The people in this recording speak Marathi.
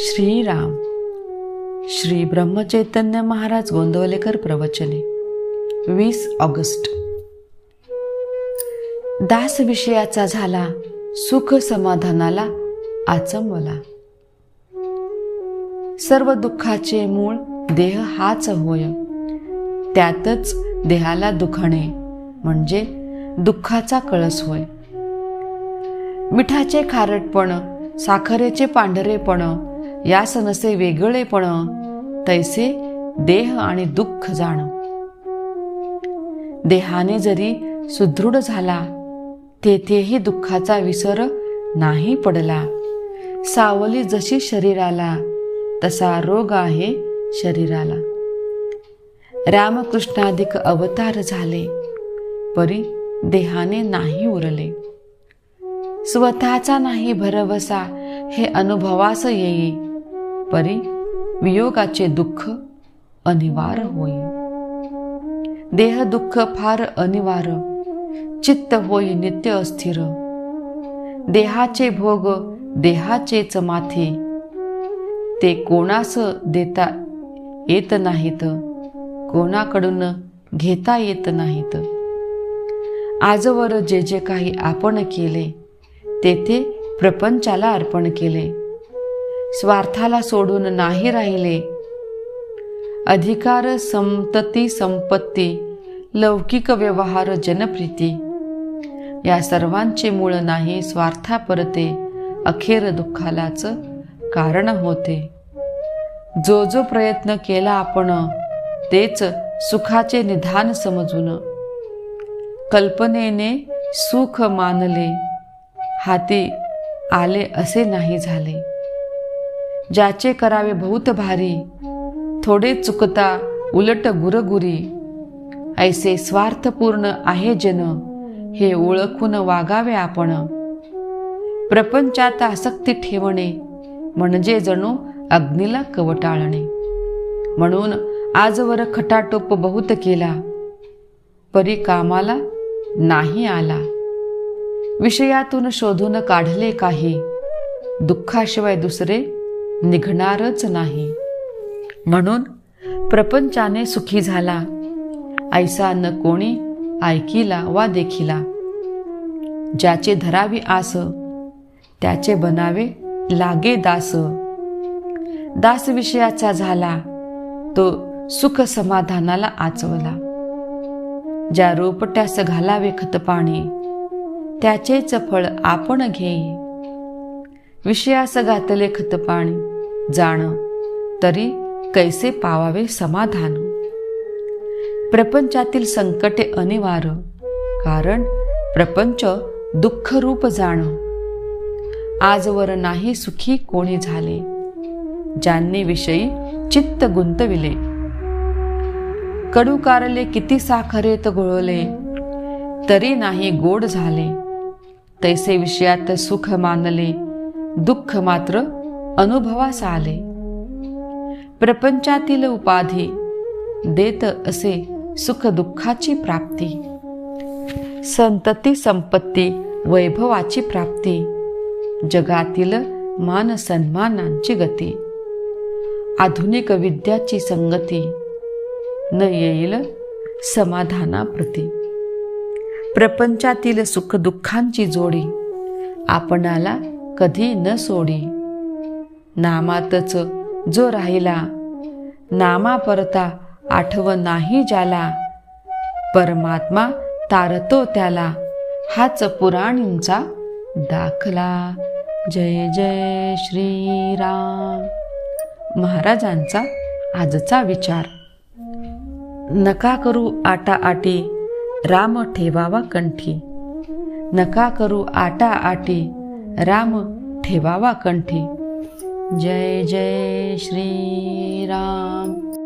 श्रीराम. श्री ब्रह्मचैतन्य महाराज गोंदवलेकर प्रवचने. वीस ऑगस्ट. दास विषयाचा झाला सुख समाधानाला आचंबला सर्व दुःखाचे मूळ देह हाच होय. त्यातच देहाला दुखणे म्हणजे दुःखाचा कळस होय. मिठाचे खारटपण साखरेचे पांढरेपण यास नसे वेगळेपण तैसे देह आणि दुःख जाण. देहाने जरी सुदृढ झाला तेथेही दुःखाचा विसर नाही पडला. सावली जशी शरीराला तसा रोग आहे शरीराला. रामकृष्णाधिक अवतार झाले परी देहाने नाही उरले. स्वतःचा नाही भरवसा हे अनुभवास येई. परी वियोगाचे दुःख अनिवार्य होई. देह दुःख फार अनिवार्य चित्त होई नित्य अस्थिर. देहाचे भोग देहाचेच माथे ते कोणास देता येत नाहीत कोणाकडून घेता येत नाहीत. आजवर जे जे काही आपण केले तेथे प्रपंचाला अर्पण केले. स्वार्थाला सोडून नाही राहिले. अधिकार संतती संपत्ती लौकिक व्यवहार जनप्रीती या सर्वांचे मूळ नाही स्वार्थापरते अखेर दुःखालाच कारण होते. जो जो प्रयत्न केला आपण तेच सुखाचे निधान समजून कल्पनेने सुख मानले हाती आले असे नाही झाले. ज्याचे करावे बहुत भारी थोडे चुकता उलट गुरगुरी. ऐसे स्वार्थपूर्ण आहे जन हे ओळखून वागावे आपण. प्रपंचात आसक्ती ठेवणे म्हणजे जणू अग्नीला कवटाळणे. म्हणून आजवर खटाटोप बहुत केला परी कामाला नाही आला. विषयातून शोधून काढले काही दुःखाशिवाय दुसरे निघणारच नाही. म्हणून प्रपंचाने सुखी झाला. ऐसा न कोणी ऐकिला वा देखिला. ज्याचे धरावी आस त्याचे बनावे लागे दास. दास विषयाचा झाला तो सुख समाधानाला आचवला. ज्या रोपट्यास घालावे खतपाणी त्याचेच फळ आपण घेई. विषयास घातले खतपाणी जाण. तरी कैसे पावावे समाधान? प्रपंचातील संकटे अनिवार्य कारण प्रपंच दुःखरूप जाण. आजवर नाही सुखी कोणी झाले ज्यांनी विषयी चित्त गुंतविले. कडूकारले किती साखरेत गोळले तरी नाही गोड झाले. तैसे विषयात सुख मानले दुःख मात्र अनुभवास आले प्रपंचातील उपाधी देत असे सुख दुःखाची प्राप्ती. संतती संपत्ती वैभवाची प्राप्ती. जगातील मान सन्मानांची गती. आधुनिक विद्याची संगती. न येईल समाधानाप्रती. प्रपंचातील सुख दुःखांची जोडी आपणाला कधी न सोडी. नामातच जो राहिला नामा परता आठव नाही ज्याला. परमात्मा तारतो त्याला हाच पुराणींचा दाखला. जय जय श्रीराम. महाराजांचा आजचा विचार. नका करू आटा आटी राम ठेवावा कंठी. नका करू आटा आटी राम ठेवावा कंठी. जय जय श्रीराम।